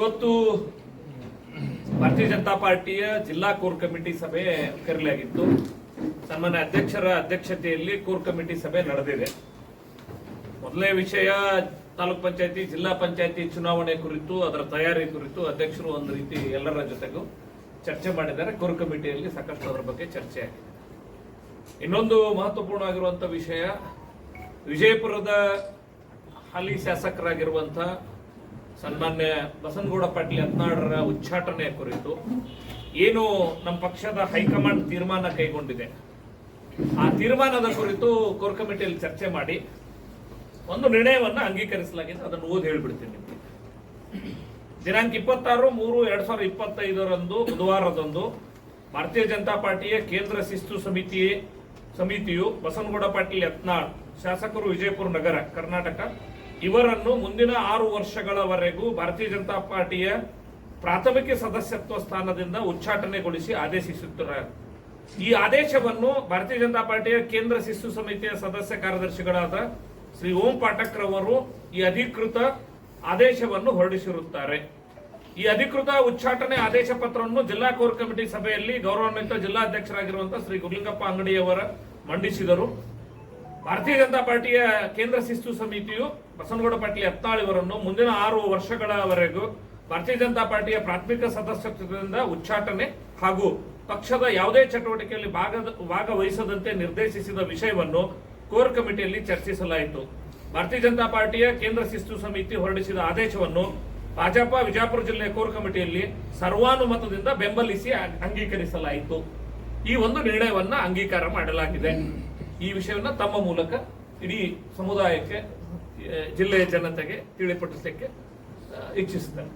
ಇವತ್ತು ಭಾರತೀಯ ಜನತಾ ಪಾರ್ಟಿಯ ಜಿಲ್ಲಾ ಕೋರ್ ಕಮಿಟಿ ಸಭೆ ಕರೆಯಲಾಗಿತ್ತು. ಸನ್ಮಾನ್ಯ ಅಧ್ಯಕ್ಷರ ಅಧ್ಯಕ್ಷತೆಯಲ್ಲಿ ಕೋರ್ ಕಮಿಟಿ ಸಭೆ ನಡೆದಿದೆ. ಮೊದಲನೇ ವಿಷಯ, ತಾಲೂಕ್ ಪಂಚಾಯತಿ, ಜಿಲ್ಲಾ ಪಂಚಾಯತಿ ಚುನಾವಣೆ ಕುರಿತು, ಅದರ ತಯಾರಿ ಕುರಿತು ಅಧ್ಯಕ್ಷರು ಒಂದು ರೀತಿ ಎಲ್ಲರ ಜೊತೆಗೂ ಚರ್ಚೆ ಮಾಡಿದ್ದಾರೆ. ಕೋರ್ ಕಮಿಟಿಯಲ್ಲಿ ಸಾಕಷ್ಟು ಅದರ ಬಗ್ಗೆ ಚರ್ಚೆ ಆಗಿದೆ. ಇನ್ನೊಂದು ಮಹತ್ವಪೂರ್ಣ ಆಗಿರುವಂತಹ ವಿಷಯ, ವಿಜಯಪುರದ ಹಾಲಿ ಶಾಸಕರಾಗಿರುವಂತ ಸನ್ಮಾನ್ಯ ಬಸನಗೌಡ ಪಾಟೀಲ್ ಯತ್ನಾಳರ ಉಚ್ಚಾಟನೆ ಕುರಿತು ಏನು ನಮ್ಮ ಪಕ್ಷದ ಹೈಕಮಾಂಡ್ ತೀರ್ಮಾನ ಕೈಗೊಂಡಿದೆ. ಆ ತೀರ್ಮಾನದ ಕುರಿತು ಕೋರ್ ಕಮಿಟಿಯಲ್ಲಿ ಚರ್ಚೆ ಮಾಡಿ ಒಂದು ನಿರ್ಣಯವನ್ನ ಅಂಗೀಕರಿಸಲಾಗಿದೆ. ಅದನ್ನು ಓದಿ ಹೇಳ್ಬಿಡ್ತೀನಿ ನಿಮಗೆ. ದಿನಾಂಕ ಇಪ್ಪತ್ತಾರು ಮೂರು ಎರಡ್ ಸಾವಿರದ ಇಪ್ಪತ್ತೈದರಂದು ಬುಧವಾರದಂದು ಭಾರತೀಯ ಜನತಾ ಪಾರ್ಟಿಯ ಕೇಂದ್ರ ಶಿಸ್ತು ಸಮಿತಿ ಸಮಿತಿಯು ಬಸನಗೌಡ ಪಾಟೀಲ್ ಯತ್ನಾಳ್, ಶಾಸಕರು ವಿಜಯಪುರ ನಗರ, ಕರ್ನಾಟಕ ಇವರನ್ನು ಮುಂದಿನ ಆರು ವರ್ಷಗಳವರೆಗೂ ಭಾರತೀಯ ಜನತಾ ಪಾರ್ಟಿಯ ಪ್ರಾಥಮಿಕ ಸದಸ್ಯತ್ವ ಸ್ಥಾನದಿಂದ ಉಚ್ಚಾಟನೆಗೊಳಿಸಿ ಆದೇಶಿಸುತ್ತಾರೆ. ಈ ಆದೇಶವನ್ನು ಭಾರತೀಯ ಜನತಾ ಪಾರ್ಟಿಯ ಕೇಂದ್ರ ಶಿಸ್ತು ಸಮಿತಿಯ ಸದಸ್ಯ ಕಾರ್ಯದರ್ಶಿಗಳಾದ ಶ್ರೀ ಓಂ ಪಾಠಕ್ ರವರು ಈ ಅಧಿಕೃತ ಆದೇಶವನ್ನು ಹೊರಡಿಸಿರುತ್ತಾರೆ. ಈ ಅಧಿಕೃತ ಉಚ್ಚಾಟನೆ ಆದೇಶ ಪತ್ರವನ್ನು ಜಿಲ್ಲಾ ಕೋರ್ ಕಮಿಟಿ ಸಭೆಯಲ್ಲಿ ಗೌರವಾನ್ವಿತ ಜಿಲ್ಲಾಧ್ಯಕ್ಷರಾಗಿರುವಂತಹ ಶ್ರೀ ಗುರುಲಿಂಗಪ್ಪ ಅಂಗಡಿಯವರ ಮಂಡಿಸಿದರು. ಭಾರತೀಯ ಜನತಾ ಪಾರ್ಟಿಯ ಕೇಂದ್ರ ಶಿಸ್ತು ಸಮಿತಿಯು ಬಸನಗೌಡ ಪಾಟೀಲ್ ಎತ್ತಾಳಿವರನ್ನು ಮುಂದಿನ ಆರು ವರ್ಷಗಳವರೆಗೂ ಭಾರತೀಯ ಜನತಾ ಪಾರ್ಟಿಯ ಪ್ರಾಥಮಿಕ ಸದಸ್ಯತ್ವದಿಂದ ಉಚ್ಚಾಟನೆ ಹಾಗೂ ಪಕ್ಷದ ಯಾವುದೇ ಚಟುವಟಿಕೆಯಲ್ಲಿ ಭಾಗವಹಿಸದಂತೆ ನಿರ್ದೇಶಿಸಿದ ವಿಷಯವನ್ನು ಕೋರ್ ಕಮಿಟಿಯಲ್ಲಿ ಚರ್ಚಿಸಲಾಯಿತು. ಭಾರತೀಯ ಜನತಾ ಪಾರ್ಟಿಯ ಕೇಂದ್ರ ಶಿಸ್ತು ಸಮಿತಿ ಹೊರಡಿಸಿದ ಆದೇಶವನ್ನು ಭಾಜಪ ವಿಜಾಪುರ ಜಿಲ್ಲೆಯ ಕೋರ್ ಕಮಿಟಿಯಲ್ಲಿ ಸರ್ವಾನುಮತದಿಂದ ಬೆಂಬಲಿಸಿ ಅಂಗೀಕರಿಸಲಾಯಿತು. ಈ ಒಂದು ನಿರ್ಣಯವನ್ನು ಅಂಗೀಕಾರ ಮಾಡಲಾಗಿದೆ. ಈ ವಿಷಯವನ್ನು ತಮ್ಮ ಮೂಲಕ ಇಡೀ ಸಮುದಾಯಕ್ಕೆ ಜಿಲ್ಲೆಯ ಜನತೆಗೆ ತಿಳಿಪಡಿಸಲಿಕ್ಕೆ ಆ, ಇಚ್ಛಿಸುತ್ತೇನೆ